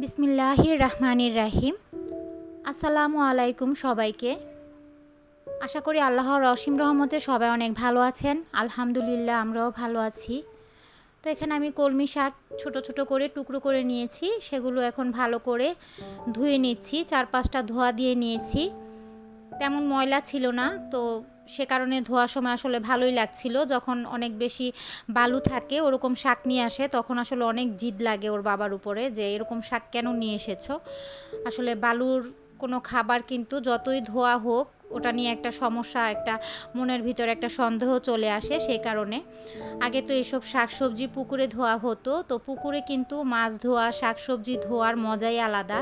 বিসমিল্লাহির রহমানির রাহিম আসসালামু আলাইকুম সবাইকে। আশা করি আল্লাহর অসীম রহমতে সবাই অনেক ভালো আছেন। আলহামদুলিল্লাহ, আমরাও ভালো আছি। তো এখানে আমি কলমি শাক ছোট ছোট করে টুকরো করে নিয়েছি। সেগুলো এখন ভালো করে ধুয়ে নিচ্ছি। চার পাঁচটা ধোয়া দিয়ে নিয়েছি। তেমন ময়লা ছিল না, তো সে কারণে ধোয়ার সময় আসলে ভালোই লাগছিল। যখন অনেক বেশি বালু থাকে, ওরকম শাক নিয়ে আসে, তখন আসলে অনেক জিদ লাগে ওর বাবার উপরে যে, এরকম শাক কেন নিয়ে এসেছ? আসলে বালুর কোনো খাবার কিন্তু যতই ধোয়া হোক, ওটা নিয়ে একটা সমস্যা, একটা মনের ভিতরে একটা সন্দেহ চলে আসে সেই কারণে। আগে তো এসব শাকসবজি পুকুরে ধোয়া হতো, তো পুকুরে কিন্তু মাছ ধোয়া, শাকসবজি ধোয়ার মজাই আলাদা।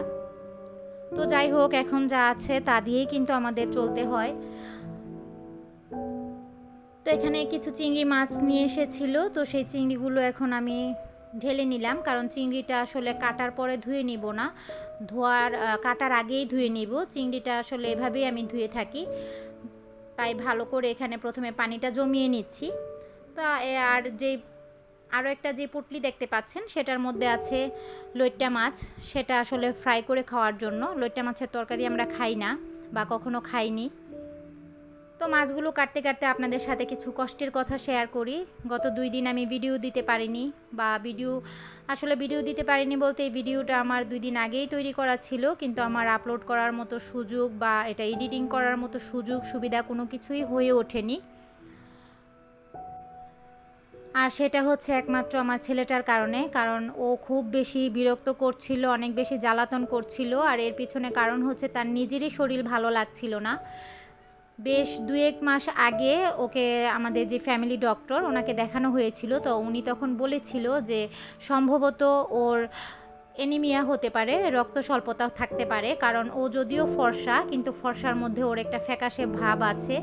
তো যাই হোক, এখন যা আছে তা দিয়েই কিন্তু আমাদের চলতে হয়। তো এখানে কিছু চিংড়ি মাছ নিয়ে এসেছিল, তো সেই চিংড়িগুলো এখন আমি ঢেলে নিলাম, কারণ চিংড়িটা আসলে কাটার পরে ধুয়ে নিব না। ধোয়ার কাটার আগেই ধুয়ে নিব, চিংড়িটা আসলে এভাবেই আমি ধুয়ে থাকি। তাই ভালো করে এখানে প্রথমে পানিটা জমিয়ে নিচ্ছি। তা আর যে আরও একটা যে পুটলি দেখতে পাচ্ছেন, সেটার মধ্যে আছে লইট্টা মাছ। সেটা আসলে ফ্রাই করে খাওয়ার জন্য। লইট্টা মাছের তরকারি আমরা খাই না বা কখনো খাইনি। তো মাছগুলো কাটতে কাটতে আপনাদের সাথে কিছু কষ্টের কথা শেয়ার করি। গত দুই দিন আমি ভিডিও দিতে পারিনি বা ভিডিও আসলে ভিডিও দিতে পারিনি বলতে এই ভিডিওটা আমার দুই দিন আগেই তৈরি করা ছিল, কিন্তু আমার আপলোড করার মতো সুযোগ বা এটা এডিটিং করার মতো সুযোগ, সুবিধা কোনো কিছুই হয়ে ওঠেনি। আর সেটা হচ্ছে একমাত্র আমার ছেলেটার কারণে, কারণ ও খুব বেশি বিরক্ত করছিল, অনেক বেশি জ্বালাতন করছিল, আর এর পিছনে কারণ হচ্ছে তার নিজেরই শরীর ভালো লাগছিল না। বেশ দু এক মাস আগে ওকে আমাদের যে ফ্যামিলি ডক্টর ওনাকে দেখানো হয়েছিল, তো উনি তখন বলেছিল যে সম্ভবত ওর এনিমিয়া হতে পারে, রক্ত স্বল্পতা থাকতে পারে, কারণ ও যদিও ফর্সা, কিন্তু ফর্সার মধ্যে ওর একটা ফ্যাকাশে ভাব আছে,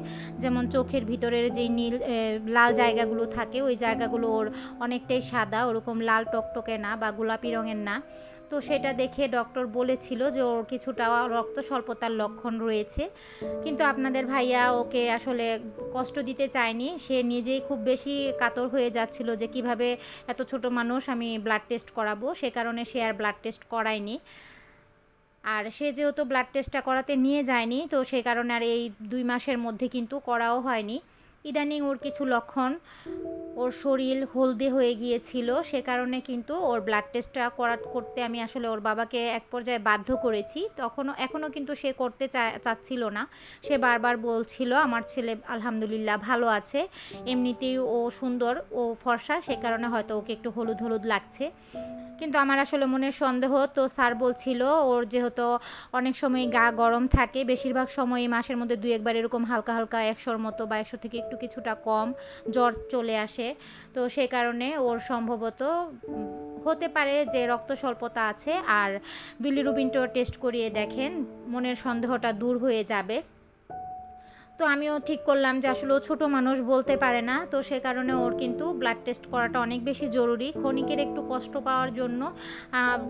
যেমন চোখের ভিতরের যে নীল লাল জায়গাগুলো থাকে, ওই জায়গাগুলো ওর অনেকটাই সাদা, ওরকম লাল টকটকে না বা গোলাপি রঙের না। তো সেটা দেখে ডক্টর বলেছিল যে ওর কিছুটা রক্ত স্বল্পতার লক্ষণ রয়েছে। কিন্তু আপনাদের ভাইয়া ওকে আসলে কষ্ট দিতে চায়নি। সে নিজেই খুব বেশি কাতর হয়ে যাচ্ছিল যে কীভাবে এত ছোট মানুষ আমি ব্লাড টেস্ট করাবো। সে কারণে সে আর ব্লাড টেস্ট করায়নি। আর সে যেহেতু ব্লাড টেস্টটা করাতে নিয়ে যায়নি, তো সেই কারণে আর এই দুই মাসের মধ্যে কিন্তু করাও হয়নি। ইদানিং ওর কিছু লক্ষণ। ওর শরীর হলদে হয়ে গিয়েছিল, সে কারণে কিন্তু ওর ব্লাড টেস্টটা করা করতে আমি আসলে ওর বাবাকে এক পর্যায়ে বাধ্য করেছি। তখনও এখনও কিন্তু সে করতে চা, চাচ্ছিল না। সে বারবার বলছিল, আমার ছেলে আলহামদুলিল্লাহ ভালো আছে, এমনিতেই ও সুন্দর, ও ফর্সা, সে কারণে হয়তো ওকে একটু হলুদ হলুদ লাগছে। কিন্তু আমার আসলে মনের সন্দেহ, তো স্যার বলছিল, ওর যেহেতু অনেক সময় গা গরম থাকে, বেশিরভাগ সময় মাসের মধ্যে দুই একবার এরকম হালকা হালকা একশোর মতো বা একশো থেকে একটু কিছুটা কম জ্বর চলে আসে। তো সে কারণে ওর সম্ভবত হতে পারে যে রক্ত স্বল্পতা আছে আর বিলিরুবিনটাও টেস্ট করিয়ে দেখেন, মনের সন্দেহটা দূর হয়ে যাবে। তো আমিও ঠিক করলাম যে আসলে ও ছোটো মানুষ বলতে পারে না। তো সে কারণে ওর কিন্তু ব্লাড টেস্ট করাটা অনেক বেশি জরুরি। ক্ষণিকের একটু কষ্ট পাওয়ার জন্য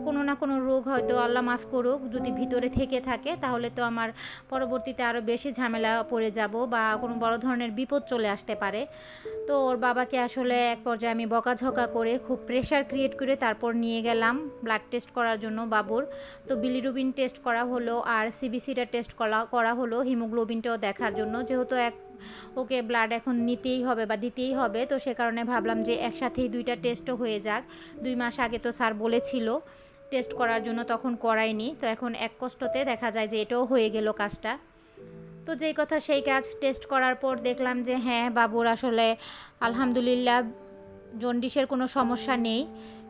কোনো না কোনো রোগ হয়তো আল্লাহ মাফ করুক, যদি ভিতরে থেকে থাকে, তাহলে তো আমার পরবর্তীতে আরও বেশি ঝামেলা পড়ে যাব বা কোনো বড় ধরনের বিপদ চলে আসতে পারে। তো ওর বাবাকে আসলে এক পর্যায়ে আমি বকাঝকা করে খুব প্রেশার ক্রিয়েট করে তারপর নিয়ে গেলাম ব্লাড টেস্ট করার জন্য বাবুর। তো বিলিরুবিন টেস্ট করা হলো আর সিবিসিটা টেস্ট করা করা হলো হিমোগ্লোবিনটাও দেখার জন্য। যেহেতু এক, ওকে ব্লাড এখন নিতেই হবে বা দিতেই হবে, তো সে কারণে ভাবলাম যে একসাথেই দুইটা টেস্টও হয়ে যাক। দুই মাস আগে তো স্যার বলেছিল টেস্ট করার জন্য, তখন করায়নি। তো এখন এক কষ্টতে দেখা যায় যে এটাও হয়ে গেল কাজটা। তো যেই কথা সেই কাজ টেস্ট করার পর দেখলাম যে হ্যাঁ বাবুর আসলে আলহামদুলিল্লাহ জন্ডিসের কোনো সমস্যা নেই,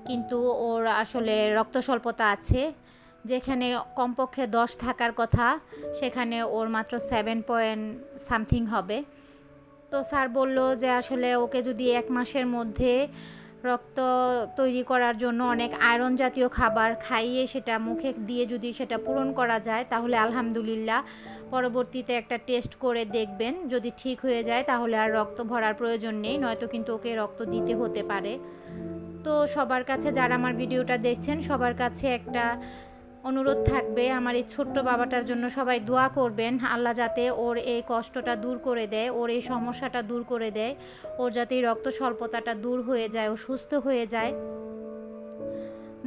কিন্তু ওর আসলে রক্ত স্বল্পতা আছে। যেখানে কমপক্ষে দশ থাকার কথা, সেখানে ওর মাত্র সেভেন পয়েন্ট সামথিং হবে। তো স্যার বলল যে আসলে ওকে যদি এক মাসের মধ্যে রক্ত তৈরি করার জন্য অনেক আয়রন জাতীয় খাবার খাইয়ে সেটা মুখে দিয়ে যদি সেটা পূরণ করা যায়, তাহলে আলহামদুলিল্লাহ। পরবর্তীতে একটা টেস্ট করে দেখবেন, যদি ঠিক হয়ে যায় তাহলে আর রক্ত ভরার প্রয়োজন নেই, নয়তো কিন্তু ওকে রক্ত দিতে হতে পারে। তো সবার কাছে, যারা আমার ভিডিওটা দেখছেন, সবার কাছে একটা অনুরোধ থাকবে আমার এই ছোট্ট বাবাটার জন্য সবাই দোয়া করবেন। আল্লাহ যাতে ওর এই কষ্টটা দূর করে দেয়, ওর এই সমস্যাটা দূর করে দেয়, ওর যাতে এই রক্ত স্বল্পতাটা দূর হয়ে যায়, ও সুস্থ হয়ে যায়।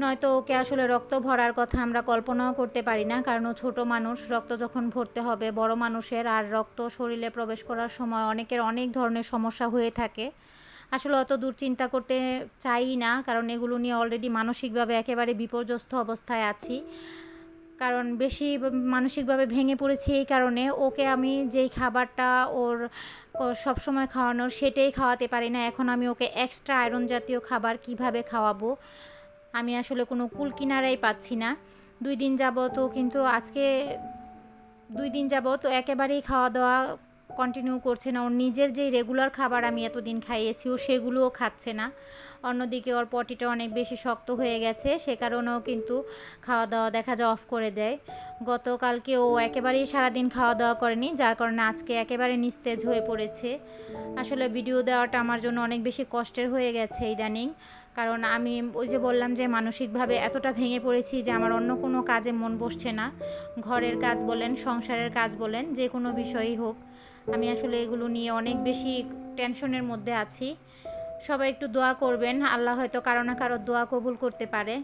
নয়তো ওকে আসলে রক্ত ভরার কথা আমরা কল্পনাও করতে পারি না, কারণ ও ছোটো মানুষ, রক্ত যখন ভরতে হবে, বড় মানুষের আর রক্ত শরীরে প্রবেশ করার সময় অনেকের অনেক ধরনের সমস্যা হয়ে থাকে। আসলে অত দূর চিন্তা করতে চাই না, কারণ এগুলো নিয়ে অলরেডি মানসিকভাবে একেবারে বিপর্যস্ত অবস্থায় আছি। কারণ বেশি মানসিকভাবে ভেঙে পড়েছি এই কারণে। ওকে আমি যেই খাবারটা ওর সব সময় খাওয়ানোর সেটাই খাওয়াতে পারি না। এখন আমি ওকে এক্সট্রা আয়রন জাতীয় খাবার কীভাবে খাওয়াবো? আমি আসলে কোনো কুল কিনারাই পাচ্ছি না। দুই দিন যাবত ও কিন্তু আজকে, দুই দিন যাবত ও একেবারেই খাওয়া দাওয়া কন্টিনিউ করছে না, ওর নিজের যেই রেগুলার খাবার আমি এতদিন খাইয়েছি, ও সেগুলোও খাচ্ছে না। অন্যদিকে ওর পটিটা অনেক বেশি শক্ত হয়ে গেছে, সে কারণেও কিন্তু খাওয়া দাওয়া দেখা যায় অফ করে দেয়। গতকালকে ও একেবারেই সারাদিন খাওয়া দাওয়া করেনি, যার কারণে আজকে একেবারে নিস্তেজ হয়ে পড়েছে। আসলে ভিডিও দেওয়াটা আমার জন্য অনেক বেশি কষ্টের হয়ে গেছে ইদানিং। কারণ আমি ওই যে বললাম যে মানসিকভাবে এতটা ভেঙে পড়েছি যে আমার অন্য কোনো কাজে মন বসছে না। ঘরের কাজ বলেন, সংসারের কাজ বলেন, যে কোনো বিষয়ই হোক। আমি আসলে এগুলো নিয়ে অনেক বেশি টেনশনের মধ্যে আছি। সবাই একটু দোয়া করবেন, আল্লাহ হয়তো কারও না কারও দোয়া কবুল করতে পারে।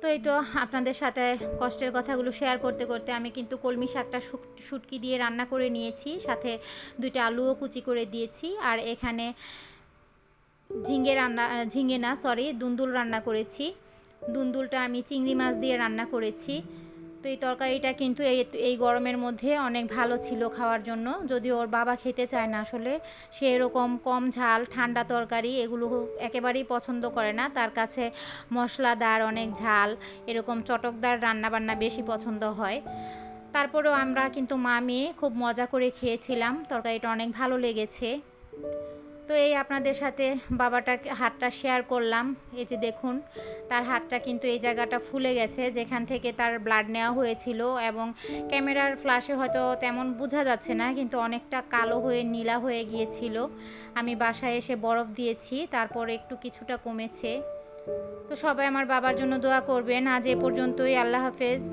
তো এই তো আপনাদের সাথে কষ্টের কথাগুলো শেয়ার করতে করতে আমি কিন্তু কলমি শাকটা শুটকি দিয়ে রান্না করে নিয়েছি, সাথে দুইটা আলুও কুচি করে দিয়েছি। আর এখানে ঝিঙে রান্না ঝিঙে না সরি দুন্দুল রান্না করেছি। দুন্দুলটা আমি চিংড়ি মাছ দিয়ে রান্না করেছি। তো এই তরকারিটা কিন্তু এই এই গরমের মধ্যে অনেক ভালো ছিল খাওয়ার জন্য। যদি ওর বাবা খেতে চায় না আসলে। সে এরকম কম ঝাল, ঠান্ডা তরকারি এগুলো একেবারেই পছন্দ করে না। তার কাছে মশলাদার অনেক ঝাল, এরকম চটকদার রান্নাবান্না বেশি পছন্দ হয়। তারপরেও আমরা কিন্তু মা মেয়ে খুব মজা করে খেয়েছিলাম। তরকারিটা অনেক ভালো লেগেছে। তো এই আপনাদের সাথে বাবাটা হাতটা শেয়ার করলাম। এই যে দেখুন, তার হাতটা কিন্তু এই জায়গাটা ফুলে গেছে, যেখান থেকে তার ব্লাড নেওয়া হয়েছিল এবং ক্যামেরার ফ্ল্যাশে হয়তো তেমন বোঝা যাচ্ছে না, কিন্তু অনেকটা কালো হয়ে, নীলা হয়ে গিয়েছিল। আমি বাসায় এসে বরফ দিয়েছি, তারপর একটু কিছুটা কমেছে। তো সবাই আমার বাবার জন্য দোয়া করবেন। আজ এ পর্যন্তই। আল্লাহ হাফেজ।